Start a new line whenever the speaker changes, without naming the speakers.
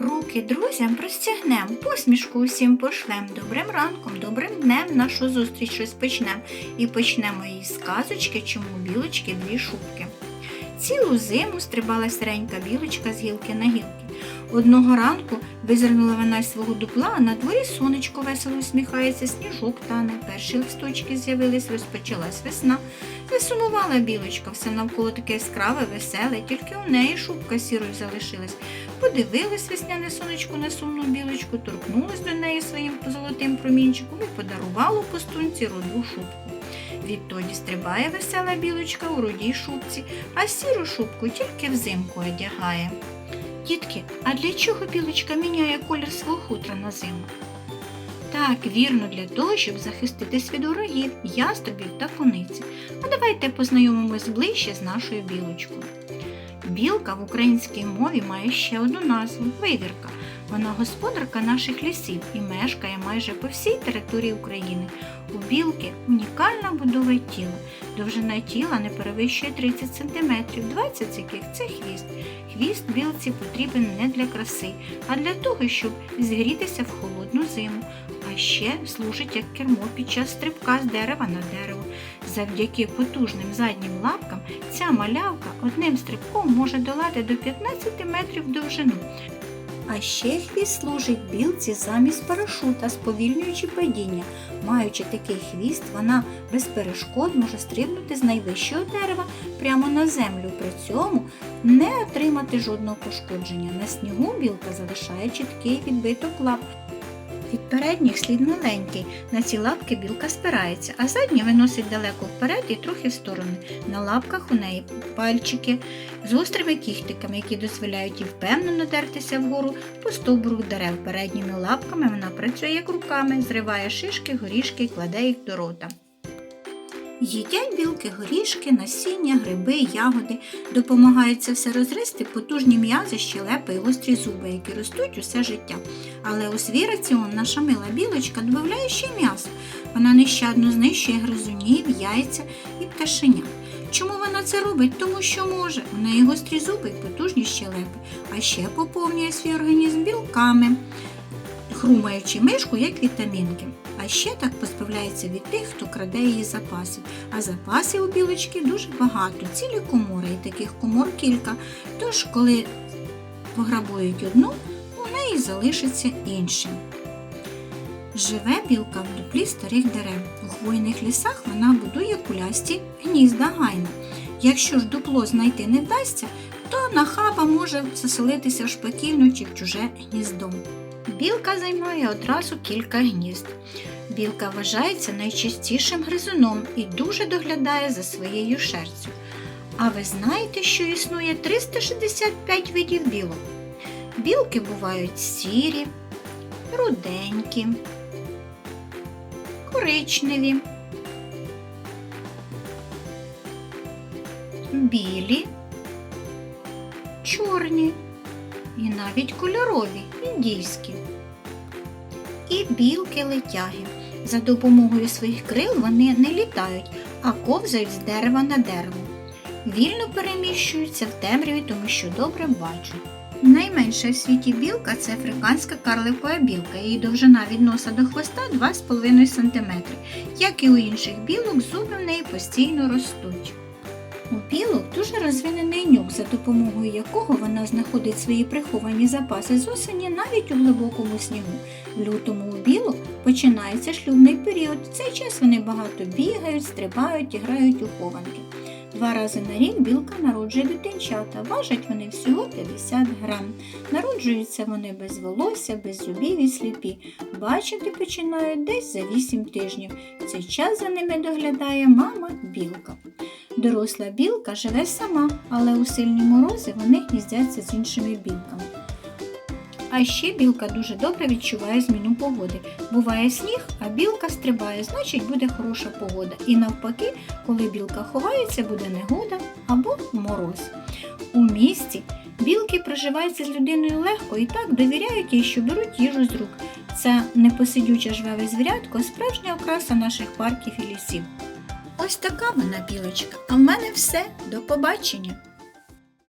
Руки друзям простягнем, посмішку усім пошлем. Добрим ранком, добрим днем нашу зустріч розпочнем. І почнемо її з казочки, чому білочки дві шубки. Цілу зиму стрибала сиренька білочка з гілки на гілки. Одного ранку визирнула вона з свого дупла, а на дворі сонечко весело усміхається, сніжок тане, перші листочки з'явились, розпочалась весна. Засумувала білочка, все навколо таке яскраве, веселе, тільки у неї шубка сірою залишилась. Подивилась весняне сонечко на сумну білочку, торкнулась до неї своїм золотим промінчиком і подарувало пустунці руду шубку. Відтоді стрибає весела білочка у рудій шубці, а сіру шубку тільки взимку одягає. Дітки, а для чого білочка міняє колір свого хутра на зиму? Так, вірно, для того, щоб захиститись від ворогів, яструбів та куниці. А давайте познайомимось ближче з нашою білочкою. Білка в українській мові має ще одну назву вивірка. Вона господарка наших лісів і мешкає майже по всій території України. У білки унікальна будова тіла. Довжина тіла не перевищує 30 см, 20 з яких це хвіст. Хвіст білці потрібен не для краси, а для того, щоб зігрітися в холодну зиму. А ще служить як кермо під час стрибка з дерева на дерево. Завдяки потужним заднім лапкам ця малявка одним стрибком може долати до 15 метрів довжину. А ще хвіст служить білці замість парашута, сповільнюючи падіння. Маючи такий хвіст, вона без перешкод може стрибнути з найвищого дерева прямо на землю. При цьому не отримати жодного пошкодження. На снігу білка залишає чіткий відбиток лап. Від передніх слід маленький, на ці лапки білка спирається, а задні виносить далеко вперед і трохи в сторони. На лапках у неї пальчики з гострими кіхтиками, які дозволяють їй впевнено дертися вгору по стовбуру дерев. Передніми лапками вона працює як руками, зриває шишки, горішки і кладе їх до рота. Їдять білки горішки, насіння, гриби, ягоди. Допомагають це все розгризти потужні м'язи, щелепи і гострі зуби, які ростуть усе життя. Але у свій раціон наша мила білочка додає ще м'ясо. Вона нещадно знищує гризунів, яйця і пташенят. Чому вона це робить? Тому що може. У неї гострі зуби і потужні щелепи, а ще поповнює свій організм білками, хрумаючи мишку як вітамінки. А ще так позбавляється від тих, хто краде її запаси. А запасів у білочки дуже багато, цілі комори, і таких комор кілька. Тож, коли пограбують одну, у неї залишиться іншим. Живе білка в дуплі старих дерев. У хвойних лісах вона будує кулясті гнізда гайна. Якщо ж дупло знайти не вдасться, то нахаба може заселитися в шпакільну чи в чуже гніздо. Білка займає одразу кілька гнізд. Білка вважається найчастішим гризуном і дуже доглядає за своєю шерстю. А ви знаєте, що існує 365 видів білок? Білки бувають сірі, руденькі, коричневі, білі, чорні і навіть кольорові, індійські. І білки летяги. За допомогою своїх крил вони не літають, а ковзають з дерева на дерево. Вільно переміщуються в темряві, тому що добре бачать. Найменша в світі білка це африканська карликова білка. Її довжина від носа до хвоста 2,5 см. Як і у інших білок, зуби в неї постійно ростуть. У білок дуже розвинений нюх, за допомогою якого вона знаходить свої приховані запаси з осені навіть у глибокому снігу. В лютому у білок починається шлюбний період. В цей час вони багато бігають, стрибають і грають у хованки. Два рази на рік білка народжує дитинчата. Важать вони всього 50 грам. Народжуються вони без волосся, без зубів і сліпі. Бачити починають десь за 8 тижнів. В цей час за ними доглядає мама білка. Доросла білка живе сама, але у сильні морози вони гніздяться з іншими білками. А ще білка дуже добре відчуває зміну погоди. Буває сніг, а білка стрибає, значить буде хороша погода. І навпаки, коли білка ховається, буде негода або мороз. У місті білки проживаються з людиною легко і так довіряють їй, що беруть їжу з рук. Це непосидюче жваве звірятко, справжня окраса наших парків і лісів. Ось така вона білочка. А в мене все. До побачення!